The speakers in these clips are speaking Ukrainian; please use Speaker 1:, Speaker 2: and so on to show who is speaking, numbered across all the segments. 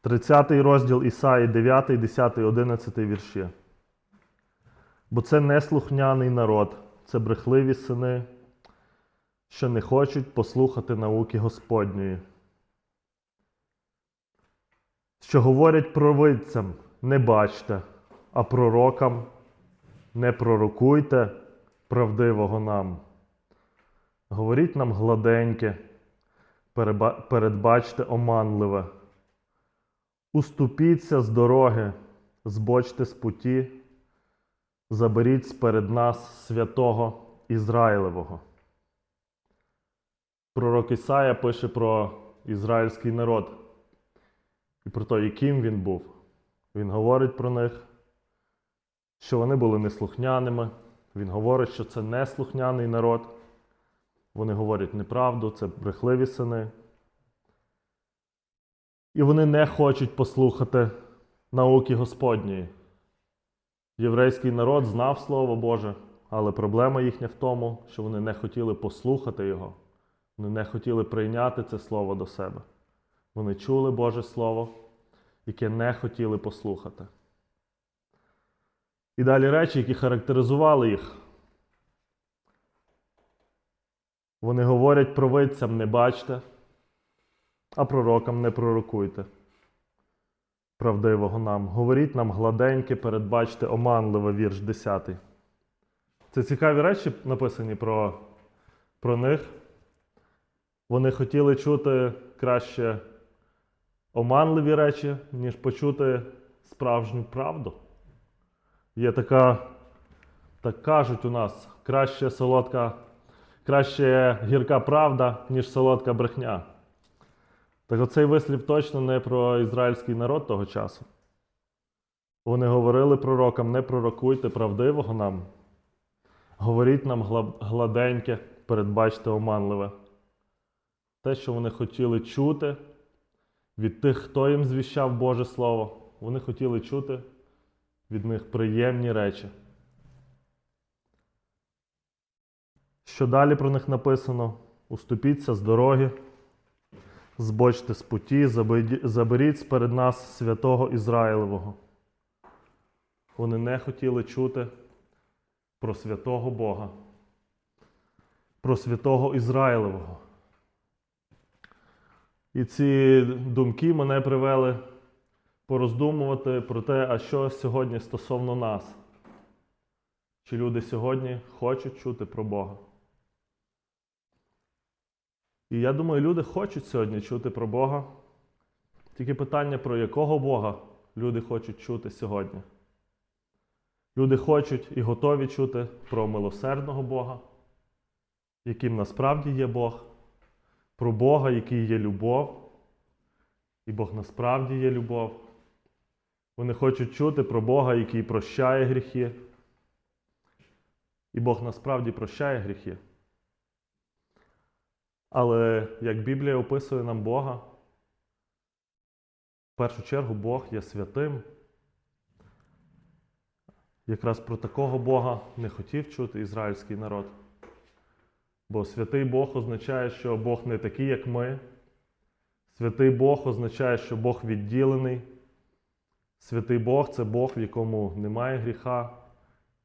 Speaker 1: 30 розділ Ісаї, 9, 10, 11 вірші. Бо це неслухняний народ, це брехливі сини, що не хочуть послухати науки Господньої. Що говорять провидцям, не бачте, а пророкам не пророкуйте правдивого нам. Говоріть нам гладеньке, передбачте оманливе. Уступіться з дороги, збочте з путі, заберіть сперед нас святого Ізраїлевого. Пророк Ісая пише про ізраїльський народ і про те, яким він був. Він говорить про них, що вони були неслухняними. Він говорить, що це неслухняний народ. Вони говорять неправду, це брехливі сини. І вони не хочуть послухати науки Господньої. Єврейський народ знав Слово Боже, але проблема їхня в тому, що вони не хотіли послухати Його. Вони не хотіли прийняти це Слово до себе. Вони чули Боже Слово, яке не хотіли послухати. І далі речі, які характеризували їх. Вони говорять провидцям не бачте, а пророкам не пророкуйте. Правдивого нам. Говоріть нам гладеньке, передбачте оманливе вірш 10. Це цікаві речі написані про, про них. Вони хотіли чути краще оманливі речі, ніж почути справжню правду. Є така, так кажуть у нас, краще солодка, краще гірка правда, ніж солодка брехня. Так оцей вислів точно не про ізраїльський народ того часу. Вони говорили пророкам, не пророкуйте правдивого нам. Говоріть нам гладеньке, передбачте оманливе. Те, що вони хотіли чути від тих, хто їм звіщав Боже Слово, вони хотіли чути від них приємні речі. Що далі про них написано? Уступіться з дороги, збочте з путі, заберіть сперед нас святого Ізраїлевого. Вони не хотіли чути про святого Бога, про святого Ізраїлевого. І ці думки мене привели пороздумувати про те, а що сьогодні стосовно нас. Чи люди сьогодні хочуть чути про Бога? І я думаю, люди хочуть сьогодні чути про Бога. Тільки питання, про якого Бога люди хочуть чути сьогодні. Люди хочуть і готові чути про милосердного Бога, яким насправді є Бог, про Бога, який є любов, і Бог насправді є любов. Вони хочуть чути про Бога, який прощає гріхи. І Бог насправді прощає гріхи. Але як Біблія описує нам Бога, в першу чергу Бог є святим. Якраз про такого Бога не хотів чути ізраїльський народ. Бо святий Бог означає, що Бог не такий, як ми. Святий Бог означає, що Бог відділений. Святий Бог це Бог, в якому немає гріха,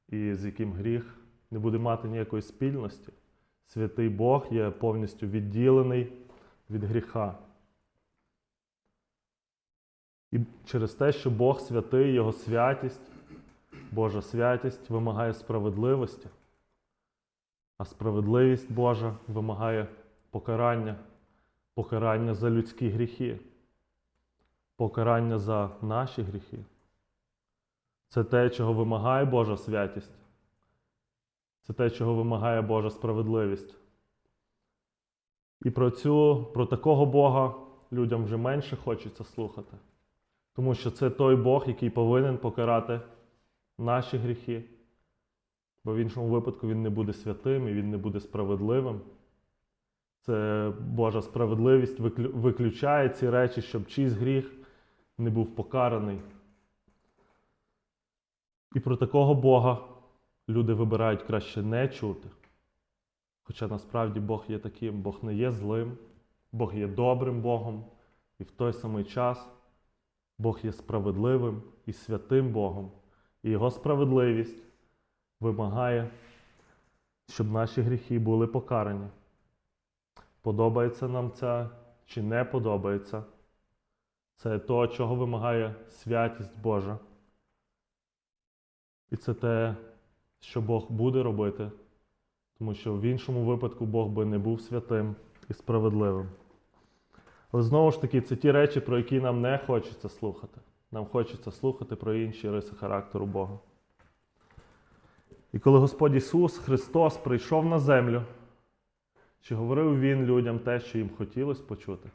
Speaker 1: і з яким гріх не буде мати ніякої спільності. Святий Бог є повністю відділений від гріха. І через те, що Бог святий, Його святість, Божа святість вимагає справедливості, а справедливість Божа вимагає покарання, покарання за людські гріхи, покарання за наші гріхи. Це те, чого вимагає Божа святість. Це те, чого вимагає Божа справедливість. І про цю, про такого Бога людям вже менше хочеться слухати. Тому що це той Бог, який повинен покарати наші гріхи. Бо в іншому випадку він не буде святим і він не буде справедливим. Це Божа справедливість виключає ці речі, щоб чийсь гріх не був покараний. І про такого Бога люди вибирають краще не чути. Хоча насправді Бог є таким, Бог не є злим, Бог є добрим Богом, і в той самий час Бог є справедливим і святим Богом, і Його справедливість вимагає, щоб наші гріхи були покарані. Подобається нам це чи не подобається. Це то, чого вимагає святість Божа. І це те, що Бог буде робити, тому що в іншому випадку Бог би не був святим і справедливим. Але знову ж таки, це ті речі, про які нам не хочеться слухати. Нам хочеться слухати про інші риси характеру Бога. І коли Господь Ісус Христос прийшов на землю, чи говорив Він людям те, що їм хотілося почути?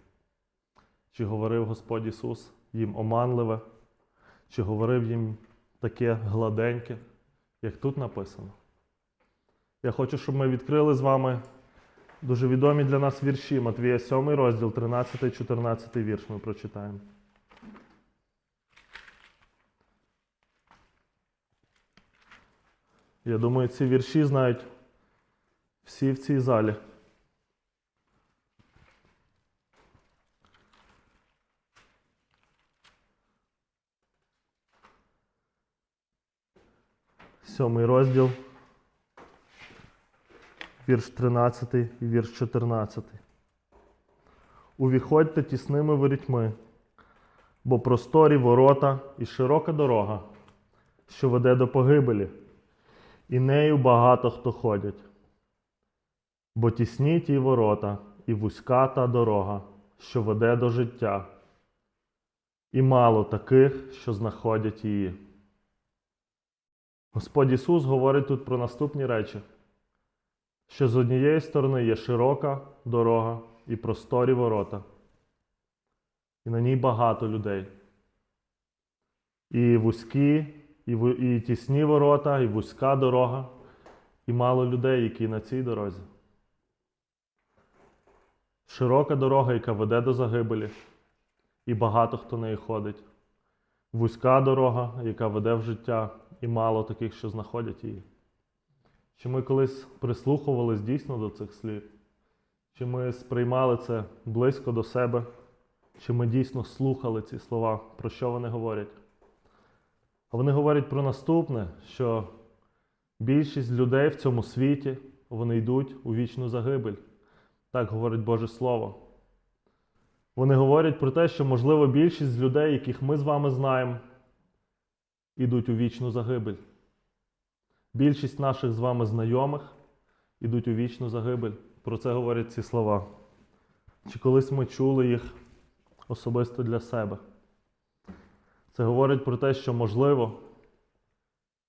Speaker 1: Чи говорив Господь Ісус їм оманливе, чи говорив їм таке гладеньке, як тут написано? Я хочу, щоб ми відкрили з вами дуже відомі для нас вірші. Матвія 7 розділ, 13-14 вірш ми прочитаємо. Я думаю, ці вірші знають всі в цій залі. Сьомий розділ, вірш 13 і вірш 14. Увіходьте тісними ворітьми, бо просторі ворота і широка дорога, що веде до погибелі, і нею багато хто ходять. Бо тісні ті ворота і вузька та дорога, що веде до життя, і мало таких, що знаходять її. Господь Ісус говорить тут про наступні речі, що з однієї сторони є широка дорога і просторі ворота, і на ній багато людей. І вузькі, і, ву- і тісні ворота, і вузька дорога, і мало людей, які на цій дорозі. Широка дорога, яка веде до загибелі, і багато хто нею ходить. Вузька дорога, яка веде в життя, і мало таких, що знаходять її. Чи ми колись прислухувались дійсно до цих слів? Чи ми сприймали це близько до себе? Чи ми дійсно слухали ці слова, про що вони говорять? А вони говорять про наступне, що більшість людей в цьому світі вони йдуть у вічну загибель. Так говорить Боже Слово. Вони говорять про те, що, можливо, більшість людей, яких ми з вами знаємо, ідуть у вічну загибель. Більшість наших з вами знайомих ідуть у вічну загибель. Про це говорять ці слова. Чи колись ми чули їх особисто для себе? Це говорить про те, що, можливо,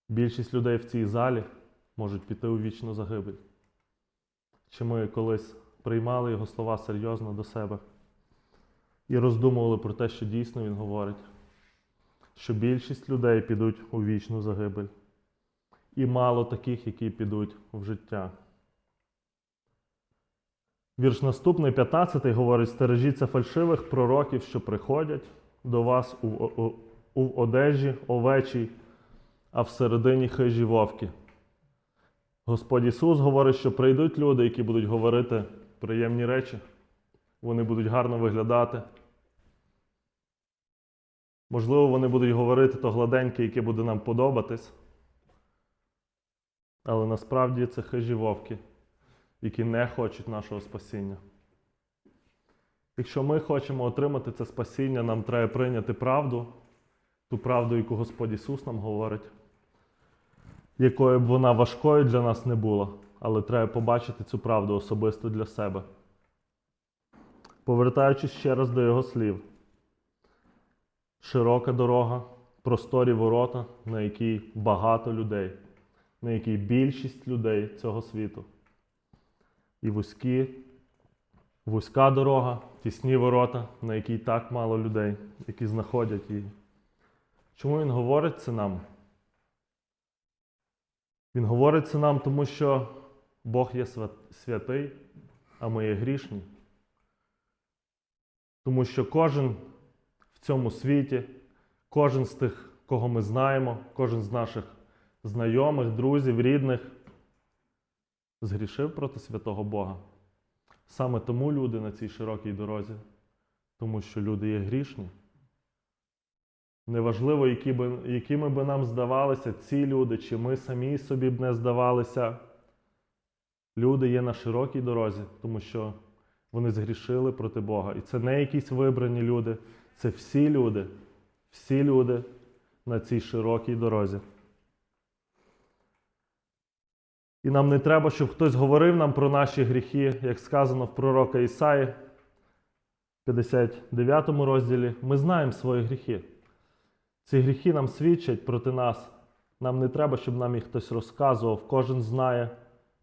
Speaker 1: більшість людей в цій залі можуть піти у вічну загибель. Чи ми колись приймали його слова серйозно до себе і роздумували про те, що дійсно він говорить, що більшість людей підуть у вічну загибель, і мало таких, які підуть в життя. Вірш наступний, 15 говорить: стережіться фальшивих пророків, що приходять до вас у, у, у одежі овечій, а всередині хижі вовки. Господь Ісус говорить, що прийдуть люди, які будуть говорити приємні речі, вони будуть гарно виглядати. Можливо, вони будуть говорити то гладеньке, яке буде нам подобатись. Але насправді це хижі вовки, які не хочуть нашого спасіння. Якщо ми хочемо отримати це спасіння, нам треба прийняти правду, ту правду, яку Господь Ісус нам говорить, якою б вона важкою для нас не була, але треба побачити цю правду особисто для себе. Повертаючись ще раз до Його слів, широка дорога, просторі ворота, на якій багато людей, на якій більшість людей цього світу. І вузькі, вузька дорога, тісні ворота, на якій так мало людей, які знаходять її. Чому він говорить це нам? Він говорить це нам, тому що Бог є святий, а ми є грішні. Тому що кожен в цьому світі, кожен з тих, кого ми знаємо, кожен з наших знайомих, друзів, рідних, згрішив проти святого Бога. Саме тому люди на цій широкій дорозі, тому що люди є грішні. Неважливо, які би, якими би нам здавалися ці люди, чи ми самі собі б не здавалися. Люди є на широкій дорозі, тому що вони згрішили проти Бога. І це не якісь вибрані люди, це всі люди, всі люди на цій широкій дорозі. І нам не треба, щоб хтось говорив нам про наші гріхи, як сказано в пророка Ісаї, в 59 розділі. Ми знаємо свої гріхи. Ці гріхи нам свідчать проти нас. Нам не треба, щоб нам їх хтось розказував. Кожен знає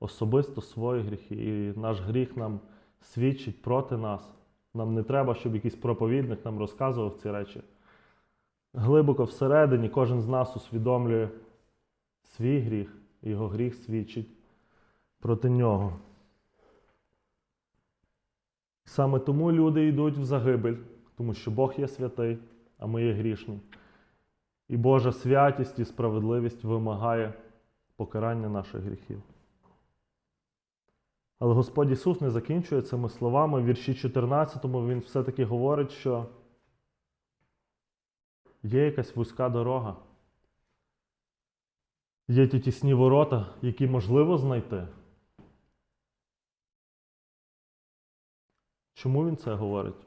Speaker 1: особисто свої гріхи. І наш гріх нам свідчить проти нас. Нам не треба, щоб якийсь проповідник нам розказував ці речі. Глибоко всередині кожен з нас усвідомлює свій гріх, його гріх свідчить проти нього. Саме тому люди йдуть в загибель, тому що Бог є святий, а ми є грішні. І Божа святість і справедливість вимагає покарання наших гріхів. Але Господь Ісус не закінчує цими словами. В вірші 14 Він все-таки говорить, що є якась вузька дорога, є ті тісні ворота, які можливо знайти. Чому він це говорить?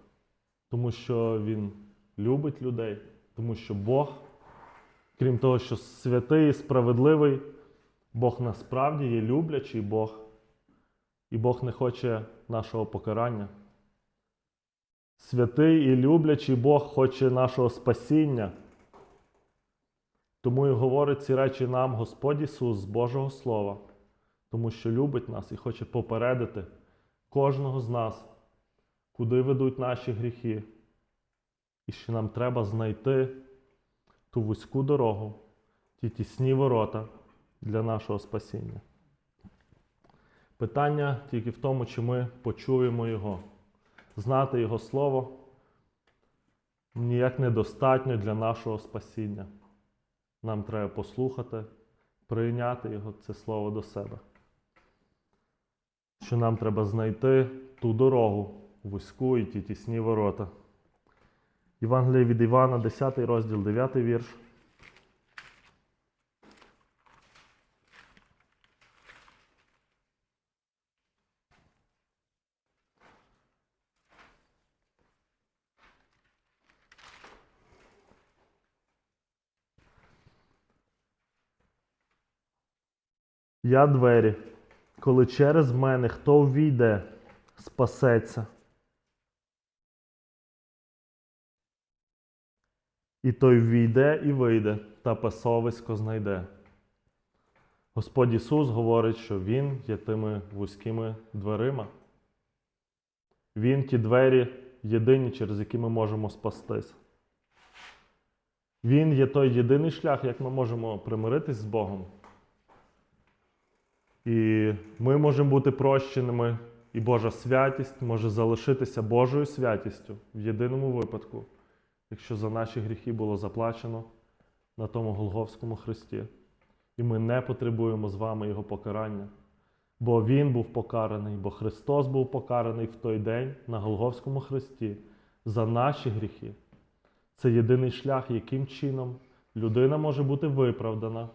Speaker 1: Тому що він любить людей, тому що Бог, крім того, що святий і справедливий, Бог насправді є люблячий Бог, і Бог не хоче нашого покарання. Святий і люблячий Бог хоче нашого спасіння. Тому і говорить ці речі нам Господь Ісус з Божого Слова, тому що любить нас і хоче попередити кожного з нас, куди ведуть наші гріхи, і що нам треба знайти ту вузьку дорогу, ті тісні ворота для нашого спасіння. Питання тільки в тому, чи ми почуємо Його. Знати Його Слово ніяк недостатньо для нашого спасіння. Нам треба послухати, прийняти Його, це Слово до себе. Що нам треба знайти ту дорогу, вузьку і ті тісні ворота. Євангеліє від Івана, 10 розділ, 9 вірш. Я двері, коли через мене хто ввійде, спасеться. І той ввійде і вийде, та пасовисько знайде. Господь Ісус говорить, що Він є тими вузькими дверима. Він ті двері єдині, через які ми можемо спастись. Він є той єдиний шлях, як ми можемо примиритись з Богом. І ми можемо бути прощеними, і Божа святість може залишитися Божою святістю в єдиному випадку, якщо за наші гріхи було заплачено на тому Голговському хресті. І ми не потребуємо з вами Його покарання. Бо Він був покараний, бо Христос був покараний в той день на Голговському хресті за наші гріхи. Це єдиний шлях, яким чином людина може бути виправдана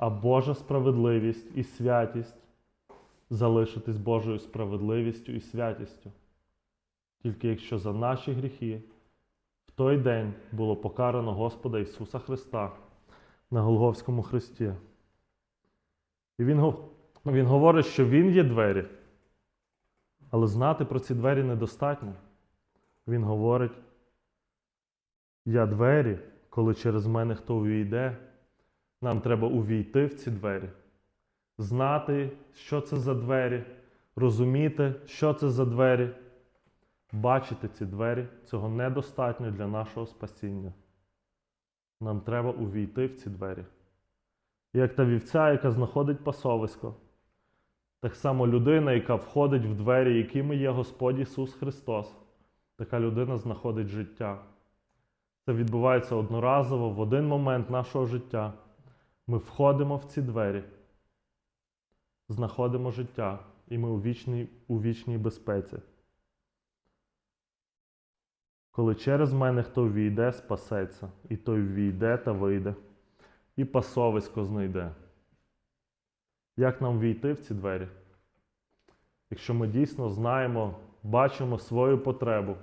Speaker 1: а Божа справедливість і святість залишитись Божою справедливістю і святістю. Тільки якщо за наші гріхи в той день було покарано Господа Ісуса Христа на Голговському Христі. І Він, він говорить, що Він є двері, але знати про ці двері недостатньо. Він говорить, я двері, коли через мене хто увійде, нам треба увійти в ці двері, знати, що це за двері, розуміти, що це за двері, бачити ці двері. Цього недостатньо для нашого спасіння. Нам треба увійти в ці двері. Як та вівця, яка знаходить пасовисько, так само людина, яка входить в двері, якими є Господь Ісус Христос, така людина знаходить життя. Це відбувається одноразово в один момент нашого життя. Ми входимо в ці двері, знаходимо життя, і ми у вічній, у вічній безпеці. коли через мене хто ввійде, спасеться, і той ввійде та вийде, і пасовисько знайде. Як нам війти в ці двері? Якщо ми дійсно знаємо, бачимо свою потребу,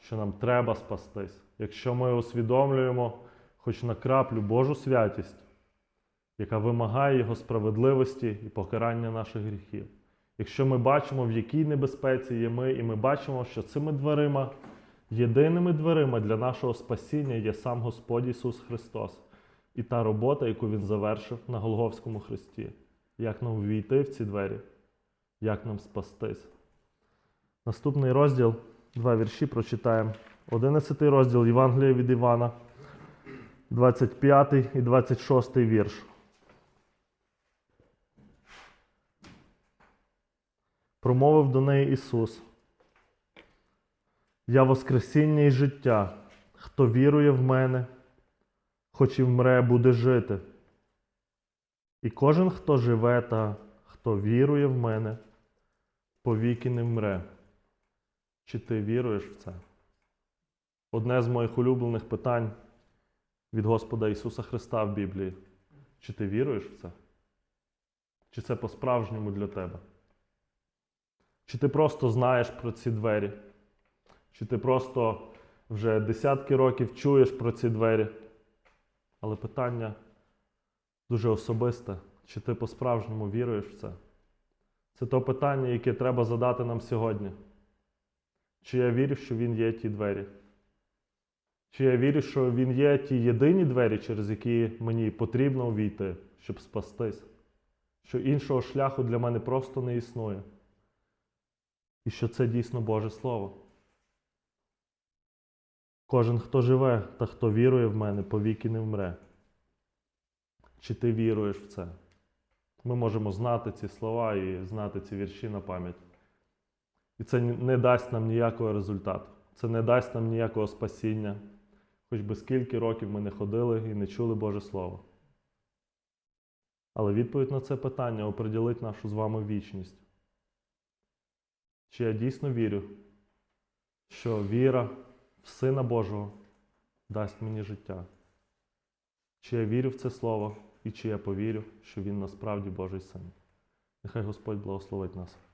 Speaker 1: що нам треба спастись, якщо ми усвідомлюємо хоч на краплю Божу святість, яка вимагає Його справедливості і покарання наших гріхів. Якщо ми бачимо, в якій небезпеці є ми, і ми бачимо, що цими дверима, єдиними дверима для нашого спасіння є сам Господь Ісус Христос і та робота, яку Він завершив на Голговському Христі. Як нам ввійти в ці двері, як нам спастись. Наступний розділ, два вірші прочитаємо. 11 розділ Євангелія від Івана, 25 і 26 вірш. Промовив до неї Ісус. Я Воскресіння і життя. Хто вірує в мене, хоч і вмре, буде жити. І кожен, хто живе та хто вірує в мене, повіки не вмре. Чи ти віруєш в це? Одне з моїх улюблених питань від Господа Ісуса Христа в Біблії. Чи ти віруєш в це? Чи це по-справжньому для тебе? Чи ти просто знаєш про ці двері? Чи ти просто вже десятки років чуєш про ці двері? Але питання дуже особисте. Чи ти по-справжньому віруєш в це? Це то питання, яке треба задати нам сьогодні. Чи я вірю, що Він є ті двері? Чи я вірю, що Він є ті єдині двері, через які мені потрібно увійти, щоб спастись? Що іншого шляху для мене просто не існує. І що це дійсно Боже Слово. Кожен, хто живе та хто вірує в мене, повіки не вмре. Чи ти віруєш в це? Ми можемо знати ці слова і знати ці вірші на пам'ять. І це не дасть нам ніякого результату. Це не дасть нам ніякого спасіння. Хоч би скільки років ми не ходили і не чули Боже Слово. Але відповідь на це питання оприділить нашу з вами вічність. Чи я дійсно вірю, що віра в Сина Божого дасть мені життя? Чи я вірю в це Слово і чи я повірю, що Він насправді Божий син? Нехай Господь благословить нас.